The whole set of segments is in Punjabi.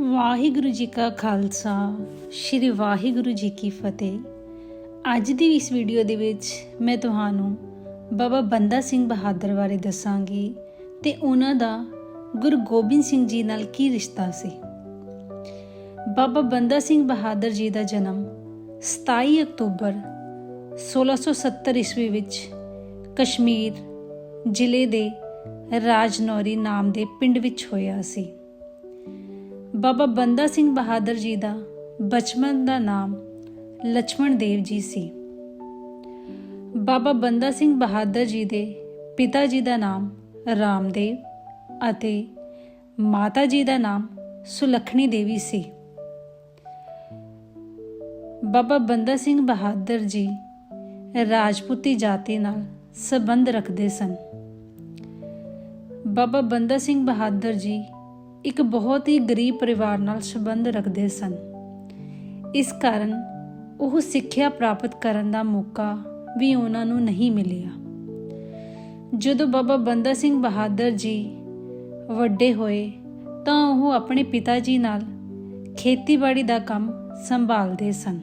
ਵਾਹਿਗੁਰੂ ਜੀ ਕਾ ਖਾਲਸਾ, ਸ੍ਰੀ ਵਾਹਿਗੁਰੂ ਜੀ ਕੀ ਫਤਿਹ। ਅੱਜ ਦੀ ਇਸ ਵੀਡੀਓ ਦੇ ਵਿੱਚ ਮੈਂ ਤੁਹਾਨੂੰ ਬਾਬਾ ਬੰਦਾ ਸਿੰਘ ਬਹਾਦਰ ਬਾਰੇ ਦੱਸਾਂਗੀ ਤੇ ਉਹਨਾਂ ਦਾ ਗੁਰੂ ਗੋਬਿੰਦ ਸਿੰਘ ਜੀ ਨਾਲ ਕੀ ਰਿਸ਼ਤਾ ਸੀ। ਬਾਬਾ ਬੰਦਾ ਸਿੰਘ ਬਹਾਦਰ ਜੀ ਦਾ ਜਨਮ 27 ਅਕਤੂਬਰ 1670 ਈਸਵੀ ਵਿੱਚ ਕਸ਼ਮੀਰ ਜ਼ਿਲ੍ਹੇ ਦੇ ਰਾਜਨੌਰੀ ਨਾਮ ਦੇ ਪਿੰਡ ਵਿੱਚ ਹੋਇਆ ਸੀ। ਬਾਬਾ ਬੰਦਾ ਸਿੰਘ ਬਹਾਦਰ ਜੀ ਦਾ ਬਚਪਨ ਦਾ ਨਾਮ ਲక్ష్మణ ਦੇਵ ਜੀ ਸੀ। ਬਾਬਾ ਬੰਦਾ ਸਿੰਘ ਬਹਾਦਰ ਜੀ ਦੇ ਪਿਤਾ ਜੀ ਦਾ ਨਾਮ ਰਾਮਦੇਵ ਅਤੇ ਮਾਤਾ ਜੀ ਦਾ ਨਾਮ ਸੁਲਖਣੀ ਦੇਵੀ ਸੀ। ਬਾਬਾ ਬੰਦਾ ਸਿੰਘ ਬਹਾਦਰ ਜੀ ਰਾਜਪੂਤੀ ਜਾਤੀ ਨਾਲ ਸਬੰਧ ਰੱਖਦੇ ਸਨ। ਬਾਬਾ ਬੰਦਾ ਸਿੰਘ ਬਹਾਦਰ ਜੀ ਇੱਕ ਬਹੁਤ ਹੀ ਗਰੀਬ ਪਰਿਵਾਰ ਨਾਲ ਸੰਬੰਧ ਰੱਖਦੇ ਸਨ। ਇਸ ਕਾਰਨ ਉਹ ਸਿੱਖਿਆ ਪ੍ਰਾਪਤ ਕਰਨ ਦਾ ਮੌਕਾ ਵੀ ਉਹਨਾਂ ਨੂੰ ਨਹੀਂ ਮਿਲਿਆ। ਜਦੋਂ ਬਾਬਾ ਬੰਦਾ ਸਿੰਘ ਬਹਾਦਰ ਜੀ ਵੱਡੇ ਹੋਏ ਤਾਂ ਉਹ ਆਪਣੇ ਪਿਤਾ ਜੀ ਨਾਲ ਖੇਤੀਬਾੜੀ ਦਾ ਕੰਮ ਸੰਭਾਲਦੇ ਸਨ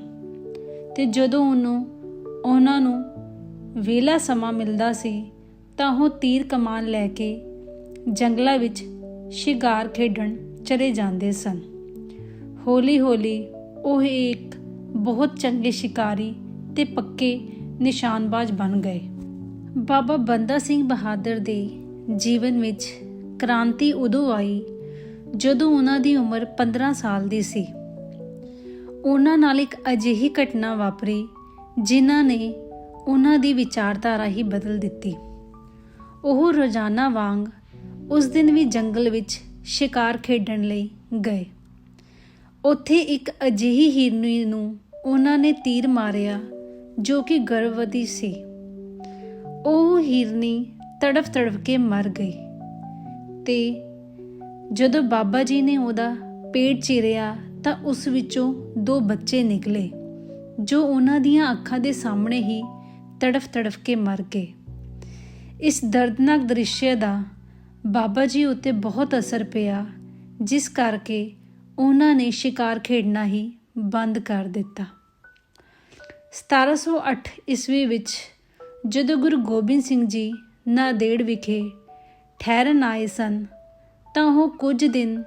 ਤੇ ਜਦੋਂ ਉਹਨੂੰ, ਉਹਨਾਂ ਨੂੰ ਵੇਲਾ ਸਮਾਂ ਮਿਲਦਾ ਸੀ ਤਾਂ ਉਹ ਤੀਰ ਕਮਾਨ ਲੈ ਕੇ ਜੰਗਲਾਂ ਵਿੱਚ ਸ਼ਿਕਾਰ ਖੇਡਣ ਚਲੇ ਜਾਂਦੇ ਸਨ। ਹੌਲੀ-ਹੌਲੀ ਉਹ ਇੱਕ ਬਹੁਤ ਚੰਗੇ ਸ਼ਿਕਾਰੀ ਤੇ ਪੱਕੇ ਨਿਸ਼ਾਨਬਾਜ਼ ਬਣ ਗਏ। ਬਾਬਾ ਬੰਦਾ ਸਿੰਘ ਬਹਾਦਰ ਦੇ ਜੀਵਨ ਵਿੱਚ ਕ੍ਰਾਂਤੀ ਉਦੋਂ ਆਈ ਜਦੋਂ ਉਹਨਾਂ ਦੀ ਉਮਰ 15 ਸਾਲ ਦੀ ਸੀ। ਉਹਨਾਂ ਨਾਲ ਇੱਕ ਅਜਿਹੀ ਘਟਨਾ ਵਾਪਰੀ ਜਿਨ੍ਹਾਂ ਨੇ ਉਹਨਾਂ ਦੀ ਵਿਚਾਰਧਾਰਾ ਹੀ ਬਦਲ ਦਿੱਤੀ। ਉਹ ਰੋਜ਼ਾਨਾ ਵਾਂਗ ਉਸ ਦਿਨ ਵੀ ਜੰਗਲ ਵਿੱਚ ਸ਼ਿਕਾਰ ਖੇਡਣ ਲਈ ਗਏ। ਉੱਥੇ ਇੱਕ ਅਜਿਹੀ ਹਿਰਨੀ ਨੂੰ ਉਹਨਾਂ ਨੇ ਤੀਰ ਮਾਰਿਆ ਜੋ ਕਿ ਗਰਭਵਤੀ ਸੀ। ਉਹ ਹਿਰਨੀ ਤੜਫ ਤੜਫ ਕੇ ਮਰ ਗਈ ਤੇ ਜਦੋਂ ਬਾਬਾ ਜੀ ਨੇ ਉਹਦਾ ਪੇਟ ਚਿਰਿਆ ਤਾਂ ਉਸ ਵਿੱਚੋਂ ਦੋ ਬੱਚੇ ਨਿਕਲੇ ਜੋ ਉਹਨਾਂ ਦੀਆਂ ਅੱਖਾਂ ਦੇ ਸਾਹਮਣੇ ਹੀ ਤੜਫ ਤੜਫ ਕੇ ਮਰ ਗਏ। ਇਸ ਦਰਦਨਾਕ ਦ੍ਰਿਸ਼ ਦਾ ਬਾਬਾ ਜੀ ਉੱਤੇ ਬਹੁਤ ਅਸਰ ਪਿਆ, ਜਿਸ ਕਰਕੇ ਉਹਨਾਂ ਨੇ ਸ਼ਿਕਾਰ ਖੇਡਣਾ ਹੀ ਬੰਦ ਕਰ ਦਿੱਤਾ। 1708 ਈਸਵੀ ਵਿੱਚ ਜਦੋਂ ਗੁਰੂ ਗੋਬਿੰਦ ਸਿੰਘ ਜੀ ਨਾਦੇੜ ਵਿਖੇ ਠਹਿਰਨ ਆਏ ਸਨ, ਤਾਂ ਉਹ ਕੁਝ ਦਿਨ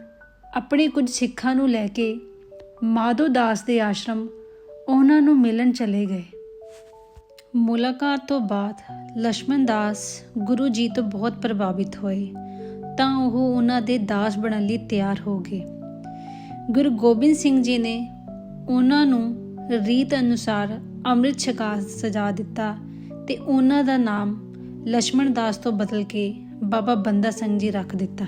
ਆਪਣੇ ਕੁਝ ਸਿੱਖਾਂ ਨੂੰ ਲੈ ਕੇ ਮਾਧੋ ਦਾਸ ਦੇ ਆਸ਼ਰਮ ਉਹਨਾਂ ਨੂੰ ਮਿਲਣ ਚਲੇ ਗਏ। ਮੁਲਾਕਾਤ ਤੋਂ ਬਾਅਦ ਲక్ష్మణ ਦਾਸ ਗੁਰੂ ਜੀ ਤੋਂ ਬਹੁਤ ਪ੍ਰਭਾਵਿਤ ਹੋਏ। ਤਾਂ ਉਹ ਉਹਨਾਂ ਦੇ ਦਾਸ ਬਣਨ ਲਈ ਤਿਆਰ ਹੋ ਗਏ। ਗੁਰੂ ਗੋਬਿੰਦ ਸਿੰਘ ਜੀ ਨੇ ਉਹਨਾਂ ਨੂੰ ਰੀਤ ਅਨੁਸਾਰ ਅੰਮ੍ਰਿਤ ਛਕਾ ਸਜਾ ਦਿੱਤਾ ਤੇ ਉਹਨਾਂ ਦਾ ਨਾਮ ਲక్ష్మణ ਦਾਸ ਤੋਂ ਬਦਲ ਕੇ ਬਾਬਾ ਬੰਦਾ ਸਿੰਘ ਜੀ ਰੱਖ ਦਿੱਤਾ।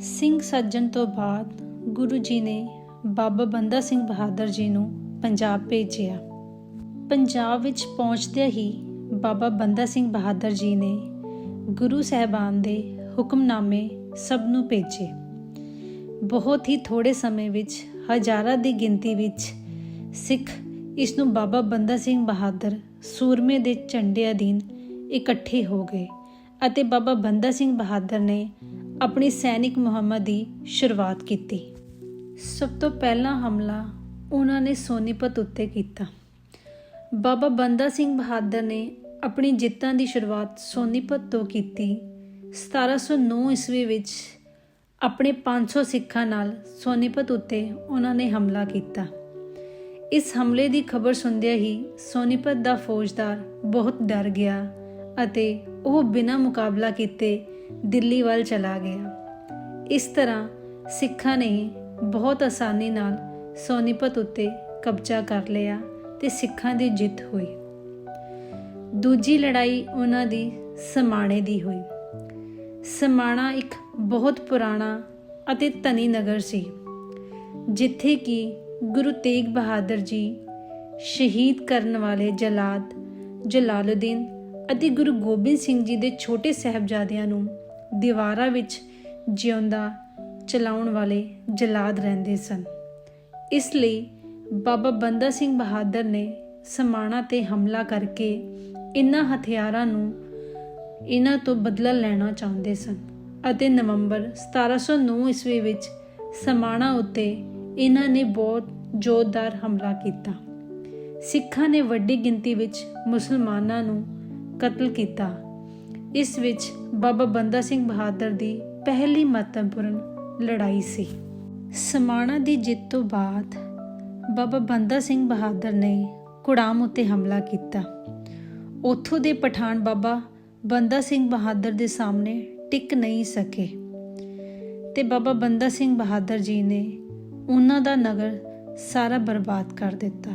ਸਿੰਘ ਸੱਜਣ ਤੋਂ ਬਾਅਦ ਗੁਰੂ ਜੀ ਨੇ ਬਾਬਾ ਬੰਦਾ ਸਿੰਘ ਬਹਾਦਰ ਜੀ ਨੂੰ ਪੰਜਾਬ ਭੇਜਿਆ। ਪੰਜਾਬ ਵਿੱਚ ਪਹੁੰਚਦਿਆਂ ਹੀ ਬਾਬਾ ਬੰਦਾ ਸਿੰਘ ਬਹਾਦਰ ਜੀ ਨੇ ਗੁਰੂ ਸਹਿਬਾਨ ਦੇ ਹੁਕਮਨਾਮੇ ਸਭ ਨੂੰ ਭੇਜੇ। ਬਹੁਤ ਹੀ ਥੋੜੇ ਸਮੇਂ ਵਿੱਚ, ਹਜ਼ਾਰਾਂ ਦੀ ਗਿਣਤੀ ਵਿੱਚ ਸਿੱਖ ਇਸ ਨੂੰ ਬਾਬਾ ਬੰਦਾ ਸਿੰਘ ਬਹਾਦਰ ਸੂਰਮੇ ਦੇ ਝੰਡੇ ਅਧੀਨ ਇਕੱਠੇ ਹੋ ਗਏ ਅਤੇ ਬਾਬਾ ਬੰਦਾ ਸਿੰਘ ਬਹਾਦਰ ਨੇ ਆਪਣੀ ਸੈਨਿਕ ਮੁਹਿੰਮ ਦੀ ਸ਼ੁਰੂਆਤ ਕੀਤੀ। ਸਭ ਤੋਂ ਪਹਿਲਾ ਹਮਲਾ ਉਹਨਾਂ ਨੇ ਸੋਨੀਪਤ ਉੱਤੇ ਕੀਤਾ। ਬਾਬਾ ਬੰਦਾ ਸਿੰਘ ਬਹਾਦਰ ਨੇ ਆਪਣੀ ਜਿੱਤਾਂ ਦੀ ਸ਼ੁਰੂਆਤ ਸੋਨੀਪਤ ਤੋਂ ਕੀਤੀ 1709 ਈਸਵੀ ਵਿੱਚ ਆਪਣੇ 500 ਸਿੱਖਾਂ ਨਾਲ ਸੋਨੀਪਤ ਉੱਤੇ ਉਹਨਾਂ ਨੇ ਹਮਲਾ ਕੀਤਾ। ਇਸ ਹਮਲੇ ਦੀ ਖਬਰ ਸੁਣਦਿਆਂ ਹੀ ਸੋਨੀਪਤ ਦਾ ਫੌਜਦਾਰ ਬਹੁਤ ਡਰ ਗਿਆ ਅਤੇ ਉਹ ਬਿਨਾਂ ਮੁਕਾਬਲਾ ਕੀਤੇ ਦਿੱਲੀ ਵੱਲ ਚਲਾ ਗਿਆ। ਇਸ ਤਰ੍ਹਾਂ ਸਿੱਖਾਂ ਨੇ ਬਹੁਤ ਆਸਾਨੀ ਨਾਲ ਸੋਨੀਪਤ ਉੱਤੇ ਕਬਜ਼ਾ ਕਰ ਲਿਆ ਤੇ ਸਿੱਖਾਂ ਦੀ ਜਿੱਤ ਹੋਈ। ਦੂਜੀ ਲੜਾਈ ਉਹਨਾਂ ਦੀ ਸਮਾਣੇ ਦੀ ਹੋਈ। ਸਮਾਣਾ ਇੱਕ ਬਹੁਤ ਪੁਰਾਣਾ ਅਤੇ ਧਨੀ ਨਗਰ ਸੀ, ਜਿੱਥੇ ਕਿ ਗੁਰੂ ਤੇਗ ਬਹਾਦਰ ਜੀ ਸ਼ਹੀਦ ਕਰਨ ਵਾਲੇ ਜਲਾਦ ਜਲਾਲਉਦੀਨ ਅਤੇ ਗੁਰੂ ਗੋਬਿੰਦ ਸਿੰਘ ਜੀ ਦੇ ਛੋਟੇ ਸਹਿਬਜ਼ਾਦਿਆਂ ਨੂੰ ਦੀਵਾਰਾਂ ਵਿੱਚ ਜਿਉਂਦਾ ਚਲਾਉਣ ਵਾਲੇ ਜਲਾਦ ਰਹਿੰਦੇ ਸਨ। ਇਸ ਲਈ ਬਾਬਾ ਬੰਦਾ ਸਿੰਘ ਬਹਾਦਰ ਨੇ ਸਮਾਣਾ ਤੇ ਹਮਲਾ ਕਰਕੇ ਇਨ੍ਹਾਂ ਹਥਿਆਰਾਂ ਨੂੰ ਇਹਨਾਂ ਤੋਂ ਬਦਲਾ ਲੈਣਾ ਚਾਹੁੰਦੇ ਸਨ ਅਤੇ ਨਵੰਬਰ 1709 ਈਸਵੀ ਵਿੱਚ ਸਮਾਣਾ ਉੱਤੇ ਇਹਨਾਂ ਨੇ ਬਹੁਤ ਜ਼ੋਰਦਾਰ ਹਮਲਾ ਕੀਤਾ। ਸਿੱਖਾਂ ਨੇ ਵੱਡੀ ਗਿਣਤੀ ਵਿੱਚ ਮੁਸਲਮਾਨਾਂ ਨੂੰ ਕਤਲ ਕੀਤਾ। ਇਸ ਵਿੱਚ ਬਾਬਾ ਬੰਦਾ ਸਿੰਘ ਬਹਾਦਰ ਦੀ ਪਹਿਲੀ ਮਹੱਤਵਪੂਰਨ ਲੜਾਈ ਸੀ। ਸਮਾਣਾ ਦੀ ਜਿੱਤ ਤੋਂ ਬਾਅਦ ਬਾਬਾ ਬੰਦਾ ਸਿੰਘ ਬਹਾਦਰ ਨੇ ਕੁੜਾਮ ਉੱਤੇ ਹਮਲਾ ਕੀਤਾ। ਉੱਥੋਂ ਦੇ ਪਠਾਨ ਬਾਬਾ ਬੰਦਾ ਸਿੰਘ ਬਹਾਦਰ ਦੇ ਸਾਹਮਣੇ ਟਿਕ ਨਹੀਂ ਸਕੇ। ਤੇ ਬਾਬਾ ਬੰਦਾ ਸਿੰਘ ਬਹਾਦਰ ਜੀ ਨੇ ਉਹਨਾਂ ਦਾ ਨਗਰ ਸਾਰਾ ਬਰਬਾਦ ਕਰ ਦਿੱਤਾ।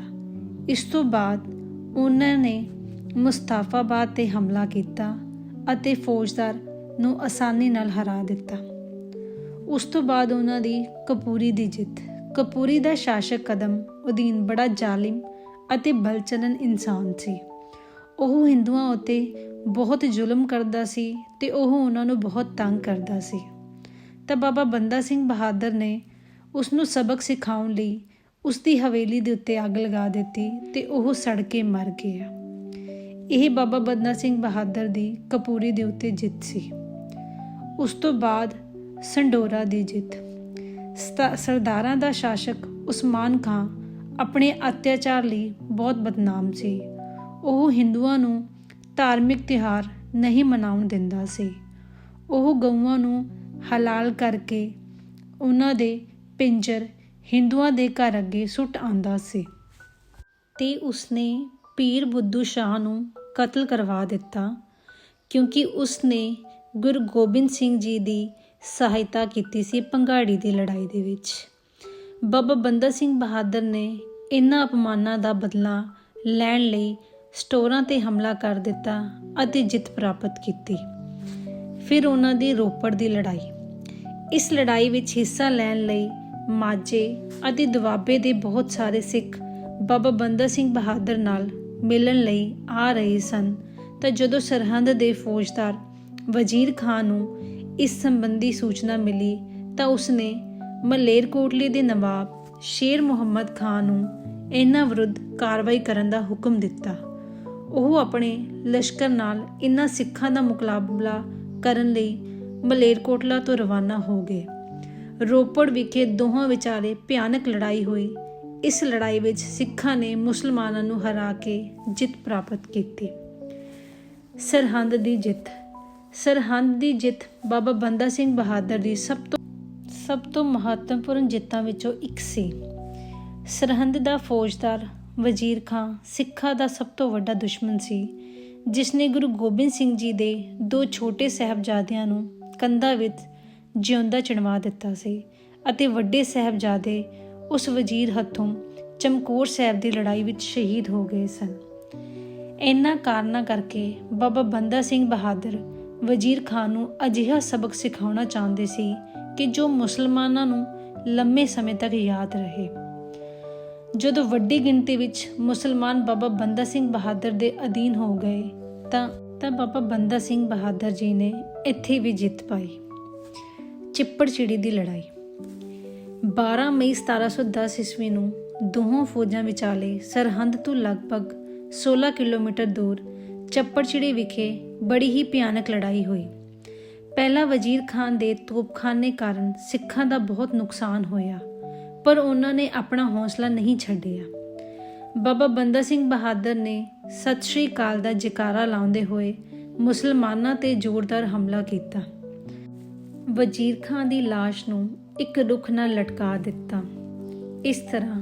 ਇਸ ਤੋਂ ਬਾਅਦ ਉਹਨਾਂ ਨੇ ਮੁਸਤਾਫਾਬਾਦ ਤੇ ਹਮਲਾ ਕੀਤਾ ਅਤੇ ਫੌਜਦਾਰ ਨੂੰ ਆਸਾਨੀ ਨਾਲ ਹਰਾ ਦਿੱਤਾ। ਉਸ ਤੋਂ ਬਾਅਦ ਉਹਨਾਂ ਦੀ ਕਪੂਰੀ ਦੀ ਜਿੱਤ। ਕਪੂਰੀ ਦਾ ਸ਼ਾਸਕ ਕਦਮ ਉਦੀਨ ਬੜਾ ਜ਼ਾਲਿਮ ਅਤੇ ਬਲਚਲਨ ਇਨਸਾਨ ਸੀ। ਉਹ ਹਿੰਦੂਆਂ ਉੱਤੇ ਬਹੁਤ ਜ਼ੁਲਮ ਕਰਦਾ ਸੀ ਤੇ ਉਹ ਉਹਨਾਂ ਨੂੰ ਬਹੁਤ ਤੰਗ ਕਰਦਾ ਸੀ। ਤਾਂ ਬਾਬਾ ਬੰਦਾ ਸਿੰਘ ਬਹਾਦਰ ਨੇ ਉਸ ਨੂੰ ਸਬਕ ਸਿਖਾਉਣ ਲਈ ਉਸ ਦੀ ਹਵੇਲੀ ਦੇ ਉੱਤੇ ਅੱਗ ਲਗਾ ਦਿੱਤੀ ਤੇ ਉਹ ਸੜ ਕੇ ਮਰ ਗਿਆ। ਇਹ ਬਾਬਾ ਬੰਦਾ ਸਿੰਘ ਬਹਾਦਰ ਦੀ ਕਪੂਰੀ ਦੇ ਉੱਤੇ ਜਿੱਤ ਸੀ। ਉਸ ਤੋਂ ਬਾਅਦ ਸੰਡੋਰਾ ਦੀ ਜਿੱਤ। ਸਤਾ- ਸਰਦਾਰਾਂ ਦਾ ਸ਼ਾਸਕ ਉਸਮਾਨ ਖਾਂ ਆਪਣੇ ਅਤਿਆਚਾਰ ਲਈ ਬਹੁਤ ਬਦਨਾਮ ਸੀ। ਉਹ ਹਿੰਦੂਆਂ ਨੂੰ ਧਾਰਮਿਕ ਤਿਉਹਾਰ ਨਹੀਂ ਮਨਾਉਣ ਦਿੰਦਾ ਸੀ। ਉਹ ਗਊਆਂ ਨੂੰ ਹਲਾਲ ਕਰਕੇ ਉਹਨਾਂ ਦੇ ਪਿੰਜਰ ਹਿੰਦੂਆਂ ਦੇ ਘਰ ਅੱਗੇ ਸੁੱਟ ਆਂਦਾ ਸੀ ਤੇ ਉਸਨੇ ਪੀਰ ਬੁੱਧੂ ਸ਼ਾਹ ਨੂੰ ਕਤਲ ਕਰਵਾ ਦਿੱਤਾ ਕਿਉਂਕਿ ਉਸਨੇ ਗੁਰੂ ਗੋਬਿੰਦ ਸਿੰਘ ਜੀ ਦੀ ਸਹਾਇਤਾ ਕੀਤੀ ਸੀ ਪੰਘਾੜੀ ਦੀ ਲੜਾਈ ਦੇ ਵਿੱਚ। ਬਾਬਾ ਬੰਦਾ ਸਿੰਘ ਬਹਾਦਰ ਨੇ ਇਹਨਾਂ ਅਪਮਾਨਾਂ ਦਾ ਬਦਲਾ ਲੈਣ ਲਈ ਸਟੋਰਾਂ ਤੇ ਹਮਲਾ ਕਰ ਦਿੱਤਾ ਅਤੇ ਜਿੱਤ ਪ੍ਰਾਪਤ ਕੀਤੀ। ਫਿਰ ਉਹਨਾਂ ਦੀ ਰੋਪੜ ਦੀ ਲੜਾਈ। ਇਸ ਲੜਾਈ ਵਿੱਚ ਹਿੱਸਾ ਲੈਣ ਲਈ ਮਾਝੇ ਅਤੇ ਦੁਆਬੇ ਦੇ ਬਹੁਤ ਸਾਰੇ ਸਿੱਖ ਬਾਬਾ ਬੰਦਾ ਸਿੰਘ ਬਹਾਦਰ ਨਾਲ ਮਿਲਣ ਲਈ ਆ ਰਹੇ ਸਨ ਤਾਂ ਜਦੋਂ ਸਰਹੰਦ ਦੇ ਫੌਜਦਾਰ ਵਜ਼ੀਰ ਖਾਨ ਨੂੰ ਇਸ ਸੰਬੰਧੀ ਸੂਚਨਾ ਮਿਲੀ ਤਾਂ ਉਸਨੇ ਮਲੇਰਕੋਟਲੇ ਦੇ ਨਵਾਬ ਸ਼ੇਰ ਮੁਹੰਮਦ ਖਾਨ ਨੂੰ ਇਹਨਾਂ ਵਿਰੁੱਧ ਕਾਰਵਾਈ ਕਰਨ ਦਾ ਹੁਕਮ ਦਿੱਤਾ। ਉਹ ਆਪਣੇ ਲਸ਼ਕਰ ਨਾਲ ਇਨ੍ਹਾਂ ਸਿੱਖਾਂ ਦਾ ਮੁਕਾਬਲਾ ਕਰਨ ਲਈ ਮਲੇਰਕੋਟਲਾ ਤੋਂ ਰਵਾਨਾ ਹੋ ਗਏ। ਰੋਪੜ ਵਿਖੇ ਦੋਹਾਂ ਵਿਚਾਲੇ ਭਿਆਨਕ ਲੜਾਈ ਹੋਈ। ਇਸ ਲੜਾਈ ਵਿੱਚ ਸਿੱਖਾਂ ਨੇ ਮੁਸਲਮਾਨਾਂ ਨੂੰ ਹਰਾ ਕੇ ਜਿੱਤ ਪ੍ਰਾਪਤ ਕੀਤੀ। ਸਰਹੰਦ ਦੀ ਜਿੱਤ। ਸਰਹੰਦ ਦੀ ਜਿੱਤ ਬਾਬਾ ਬੰਦਾ ਸਿੰਘ ਬਹਾਦਰ ਦੀ ਸਭ ਤੋਂ ਸਭ ਤੋਂ ਮਹੱਤਵਪੂਰਨ ਜਿੱਤਾਂ ਵਿੱਚੋਂ ਇੱਕ ਸੀ। ਸਰਹੰਦ ਦਾ ਫੌਜਦਾਰ ਵਜ਼ੀਰ ਖਾਂ ਸਿੱਖਾਂ ਦਾ ਸਭ ਤੋਂ ਵੱਡਾ ਦੁਸ਼ਮਣ ਸੀ ਜਿਸ ਨੇ ਗੁਰੂ ਗੋਬਿੰਦ ਸਿੰਘ ਜੀ ਦੇ ਦੋ ਛੋਟੇ ਸਹਿਬਜ਼ਾਦਿਆਂ ਨੂੰ ਕੰਧਾਂ ਵਿੱਚ ਜਿਉਂਦਾ ਚਿਣਵਾ ਦਿੱਤਾ ਸੀ ਅਤੇ ਵੱਡੇ ਸਹਿਬਜ਼ਾਦੇ ਉਸ ਵਜ਼ੀਰ ਹੱਥੋਂ ਚਮਕੌਰ ਸਾਹਿਬ ਦੀ ਲੜਾਈ ਵਿੱਚ ਸ਼ਹੀਦ ਹੋ ਗਏ ਸਨ। ਇਹਨਾਂ ਕਾਰਨਾਂ ਕਰਕੇ ਬਾਬਾ ਬੰਦਾ ਸਿੰਘ ਬਹਾਦਰ ਵਜ਼ੀਰ ਖਾਨ ਨੂੰ ਅਜਿਹਾ ਸਬਕ ਸਿਖਾਉਣਾ ਚਾਹੁੰਦੇ ਸੀ ਕਿ ਜੋ ਮੁਸਲਮਾਨਾਂ ਨੂੰ ਲੰਮੇ ਸਮੇਂ ਤੱਕ ਯਾਦ ਰਹੇ। ਜਦੋਂ ਵੱਡੀ ਗਿਣਤੀ ਵਿੱਚ ਮੁਸਲਮਾਨ ਬਾਬਾ ਬੰਦਾ ਸਿੰਘ ਬਹਾਦਰ ਦੇ ਅਧੀਨ ਹੋ ਗਏ, ਤਾਂ ਤਾਂ ਬਾਬਾ ਬੰਦਾ ਸਿੰਘ ਬਹਾਦਰ ਜੀ ਨੇ ਇੱਥੇ ਵੀ ਜਿੱਤ ਪਾਈ। ਚਿੱਪੜਚਿੜੀ ਦੀ ਲੜਾਈ। 12 ਮਈ 1710 ਈਸਵੀ ਨੂੰ ਦੋਹਾਂ ਫੌਜਾਂ ਵਿਚਾਲੇ ਸਰਹੰਦ ਤੋਂ ਲਗਭਗ 16 ਕਿਲੋਮੀਟਰ ਦੂਰ ਚੱਪੜਚਿੜੀ ਵਿਖੇ ਬੜੀ ਹੀ ਭਿਆਨਕ ਲੜਾਈ ਹੋਈ। ਪਹਿਲਾ ਵਜ਼ੀਰ ਖਾਨ ਦੇ ਤੋਪਖਾਨੇ ਕਾਰਨ ਸਿੱਖਾਂ ਦਾ ਬਹੁਤ ਨੁਕਸਾਨ ਹੋਇਆ। ਪਰ ਉਹਨਾਂ ਨੇ ਆਪਣਾ ਹੌਸਲਾ ਨਹੀਂ ਛੱਡਿਆ। ਬਾਬਾ ਬੰਦਾ ਸਿੰਘ ਬਹਾਦਰ ਨੇ ਸਤਿ ਸ਼੍ਰੀ ਅਕਾਲ ਦਾ ਜਕਾਰਾ ਲਾਉਂਦੇ ਹੋਏ ਮੁਸਲਮਾਨਾਂ ਤੇ ਜ਼ੋਰਦਾਰ ਹਮਲਾ ਕੀਤਾ। ਵਜ਼ੀਰ ਖਾਨ ਦੀ ਲਾਸ਼ ਨੂੰ ਇੱਕ ਰੁੱਖ ਨਾਲ ਲਟਕਾ ਦਿੱਤਾ। ਇਸ ਤਰ੍ਹਾਂ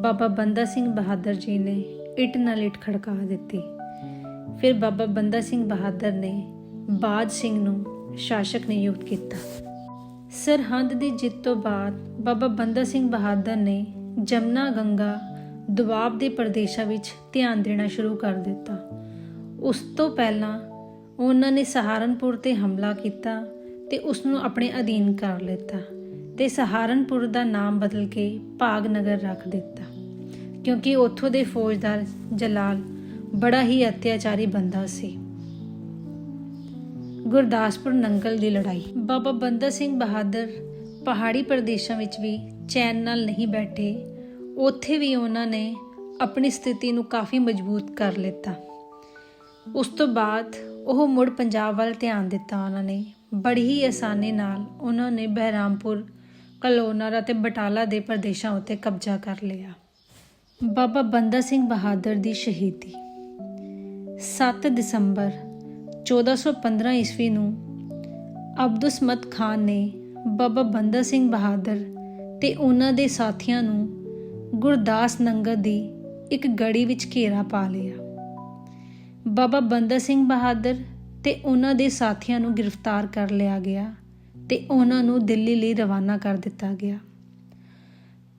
ਬਾਬਾ ਬੰਦਾ ਸਿੰਘ ਬਹਾਦਰ ਜੀ ਨੇ ਇੱਟ ਨਾਲ ਇੱਟ ਖੜਕਾ ਦਿੱਤੀ। ਫਿਰ ਬਾਬਾ ਬੰਦਾ ਸਿੰਘ ਬਹਾਦਰ ਨੇ ਬਾਜ ਸਿੰਘ ਨੂੰ ਸ਼ਾਸਕ ਨਿਯੁਕਤ ਕੀਤਾ। ਸਰਹੰਦ ਦੀ ਜਿੱਤ ਤੋਂ ਬਾਅਦ ਬਾਬਾ ਬੰਦਾ ਸਿੰਘ ਬਹਾਦਰ ਨੇ ਜਮਨਾ ਗੰਗਾ ਦੁਆਬ ਦੇ ਪ੍ਰਦੇਸ਼ਾਂ ਵਿੱਚ ਧਿਆਨ ਦੇਣਾ ਸ਼ੁਰੂ ਕਰ ਦਿੱਤਾ। ਉਸ ਤੋਂ ਪਹਿਲਾਂ ਉਹਨਾਂ ਨੇ ਸਹਾਰਨਪੁਰ ਤੇ ਹਮਲਾ ਕੀਤਾ ਤੇ ਉਸ ਨੂੰ ਆਪਣੇ ਅਧੀਨ ਕਰ ਲਿੱਤਾ ਤੇ ਸਹਾਰਨਪੁਰ ਦਾ ਨਾਮ ਬਦਲ ਕੇ ਭਾਗ ਨਗਰ ਰੱਖ ਦਿੱਤਾ, ਕਿਉਂਕਿ ਉੱਥੋਂ ਦੇ ਫੌਜਦਾਰ ਜਲਾਲ ਬੜਾ ਹੀ ਅਤਿਆਚਾਰੀ ਬੰਦਾ ਸੀ। ਗੁਰਦਾਸਪੁਰ ਨੰਗਲ ਦੀ ਲੜਾਈ। ਬਾਬਾ ਬੰਦਾ ਸਿੰਘ ਬਹਾਦਰ ਪਹਾੜੀ ਪ੍ਰਦੇਸ਼ਾਂ ਵਿੱਚ ਵੀ ਚੈਨ ਨਾਲ ਨਹੀਂ ਬੈਠੇ, ਉੱਥੇ ਵੀ ਉਹਨਾਂ ਨੇ ਆਪਣੀ ਸਥਿਤੀ ਨੂੰ ਕਾਫੀ ਮਜ਼ਬੂਤ ਕਰ ਲਿੱਤਾ। ਉਸ ਤੋਂ ਬਾਅਦ ਉਹ ਮੁੜ ਪੰਜਾਬ ਵੱਲ ਧਿਆਨ ਦਿੱਤਾ ਉਹਨਾਂ ਨੇ। ਬੜੀ ਹੀ ਆਸਾਨੀ ਨਾਲ ਉਹਨਾਂ ਨੇ ਬਹਿਰਾਮਪੁਰ ਕਲੋਨਰ ਅਤੇ ਬਟਾਲਾ ਦੇ ਪ੍ਰਦੇਸ਼ਾਂ ਉੱਤੇ ਕਬਜ਼ਾ ਕਰ ਲਿਆ। ਬਾਬਾ ਬੰਦਾ ਸਿੰਘ ਬਹਾਦਰ ਦੀ ਸ਼ਹੀਦੀ। 7 ਦਸੰਬਰ 1415 ਈਸਵੀ ਨੂੰ ਅਬਦੁਸਮਤ ਖਾਨ ਨੇ ਬਾਬਾ ਬੰਦਾ ਸਿੰਘ ਬਹਾਦਰ ਤੇ ਉਹਨਾਂ ਦੇ ਸਾਥੀਆਂ ਨੂੰ ਗੁਰਦਾਸ ਨੰਗਰ ਦੀ ਇੱਕ ਗੜੀ ਵਿੱਚ ਘੇਰਾ ਪਾ ਲਿਆ। ਬਾਬਾ ਬੰਦਾ ਸਿੰਘ ਬਹਾਦਰ ਤੇ ਉਹਨਾਂ ਦੇ ਸਾਥੀਆਂ ਨੂੰ ਗ੍ਰਿਫਤਾਰ ਕਰ ਲਿਆ ਗਿਆ ਤੇ ਉਹਨਾਂ ਨੂੰ ਦਿੱਲੀ ਲਈ ਰਵਾਨਾ ਕਰ ਦਿੱਤਾ ਗਿਆ।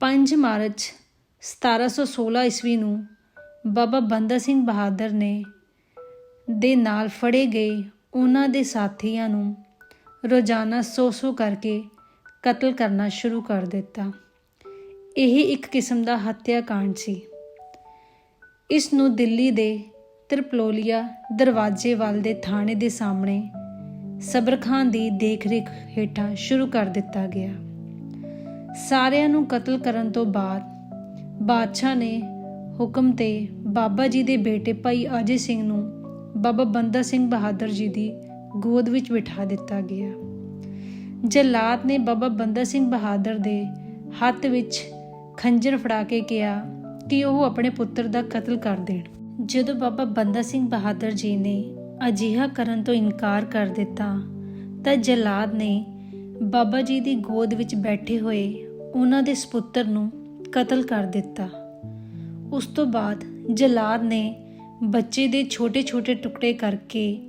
5 ਮਾਰਚ 1716 ਈਸਵੀ ਨੂੰ ਬਾਬਾ ਬੰਦਾ ਸਿੰਘ ਬਹਾਦਰ ਨੇ ਦੇ ਨਾਲ ਫੜੇ ਗਏ ਉਹਨਾਂ ਦੇ ਸਾਥੀਆਂ ਨੂੰ ਰੋਜ਼ਾਨਾ ਸੌ-ਸੌ ਕਰਕੇ ਕਤਲ ਕਰਨਾ ਸ਼ੁਰੂ ਕਰ ਦਿੱਤਾ। ਇਹ ਇੱਕ ਕਿਸਮ ਦਾ ਹੱਤਿਆ ਕਾਂਡ ਸੀ। ਇਸ ਨੂੰ ਦਿੱਲੀ ਦੇ ਤ੍ਰਿਪਲੋਲੀਆ ਦਰਵਾਜ਼ੇ ਵੱਲ ਦੇ ਥਾਣੇ ਦੇ ਸਾਹਮਣੇ ਸਬਰ ਖਾਨ ਦੀ ਦੇਖਰੇਖ ਹੇਠਾਂ ਸ਼ੁਰੂ ਕਰ ਦਿੱਤਾ ਗਿਆ। ਸਾਰਿਆਂ ਨੂੰ ਕਤਲ ਕਰਨ ਤੋਂ ਬਾਅਦ ਬਾਦਸ਼ਾਹ ਨੇ ਹੁਕਮ ਤੇ ਬਾਬਾ ਜੀ ਦੇ ਬੇਟੇ ਭਾਈ ਅਜੇ ਸਿੰਘ ਨੂੰ ਬਾਬਾ ਬੰਦਾ ਸਿੰਘ ਬਹਾਦਰ ਜੀ ਦੀ ਗੋਦ ਵਿੱਚ ਬਿਠਾ ਦਿੱਤਾ ਗਿਆ। ਜਲਾਦ ਨੇ ਬਾਬਾ ਬੰਦਾ ਸਿੰਘ ਬਹਾਦਰ ਦੇ ਹੱਥ ਵਿੱਚ ਖੰਜਰ ਫੜਾ ਕੇ ਕਿਹਾ ਕਿ ਉਹ ਆਪਣੇ ਪੁੱਤਰ ਦਾ ਕਤਲ ਕਰ ਦੇਣ। ਜਦੋਂ ਬਾਬਾ ਬੰਦਾ ਸਿੰਘ ਬਹਾਦਰ ਜੀ ਨੇ ਅਜਿਹਾ ਕਰਨ ਤੋਂ ਇਨਕਾਰ ਕਰ ਦਿੱਤਾ, ਤਾਂ ਜਲਾਦ ਨੇ ਬਾਬਾ ਜੀ ਦੀ ਗੋਦ ਵਿੱਚ ਬੈਠੇ ਹੋਏ ਉਹਨਾਂ ਦੇ ਸੁਪੁੱਤਰ ਨੂੰ ਕਤਲ ਕਰ ਦਿੱਤਾ। ਉਸ ਤੋਂ ਬਾਅਦ ਜਲਾਦ ਨੇ ਬੱਚੇ ਦੇ ਛੋਟੇ-ਛੋਟੇ ਟੁਕੜੇ ਕਰਕੇ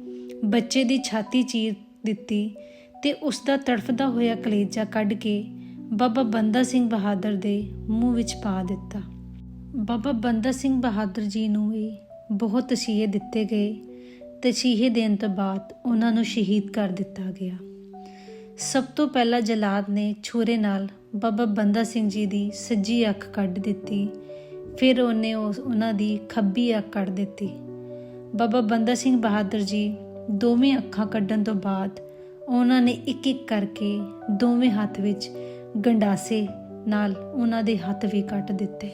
ਬੱਚੇ ਦੀ ਛਾਤੀ ਚੀਰ ਦਿੱਤੀ ਤੇ ਉਸ ਦਾ ਤੜਫਦਾ ਹੋਇਆ ਕਲੇਜਾ ਕੱਢ ਕੇ ਬਾਬਾ ਬੰਦਾ ਸਿੰਘ ਬਹਾਦਰ ਦੇ ਮੂੰਹ ਵਿੱਚ ਪਾ ਦਿੱਤਾ। ਬਾਬਾ ਬੰਦਾ ਸਿੰਘ ਬਹਾਦਰ ਜੀ ਨੂੰ ਵੀ ਬਹੁਤ ਤਸੀਹੇ ਦਿੱਤੇ ਗਏ। ਤਸੀਹੇ ਦੇਣ ਤੋਂ ਬਾਅਦ ਉਹਨਾਂ ਨੂੰ ਸ਼ਹੀਦ ਕਰ ਦਿੱਤਾ ਗਿਆ। ਸਭ ਤੋਂ ਪਹਿਲਾਂ ਜਲਾਦ ਨੇ ਛੁਰੇ ਨਾਲ ਬਾਬਾ ਬੰਦਾ ਸਿੰਘ ਜੀ ਦੀ ਸੱਜੀ ਅੱਖ ਕੱਢ ਦਿੱਤੀ ਫਿਰ ਉਹਨੇ ਉਸ ਉਹਨਾਂ ਦੀ ਖੱਬੀ ਅੱਖ ਕੱਢ ਦਿੱਤੀ। ਬਾਬਾ ਬੰਦਾ ਸਿੰਘ ਬਹਾਦਰ ਜੀ ਦੋਵੇਂ ਅੱਖਾਂ ਕੱਢਣ ਤੋਂ ਬਾਅਦ ਉਹਨਾਂ ਨੇ ਇੱਕ ਇੱਕ ਕਰਕੇ ਦੋਵੇਂ ਹੱਥ ਵਿੱਚ ਗੰਡਾਸੇ ਨਾਲ ਉਹਨਾਂ ਦੇ ਹੱਥ ਵੀ ਕੱਟ ਦਿੱਤੇ।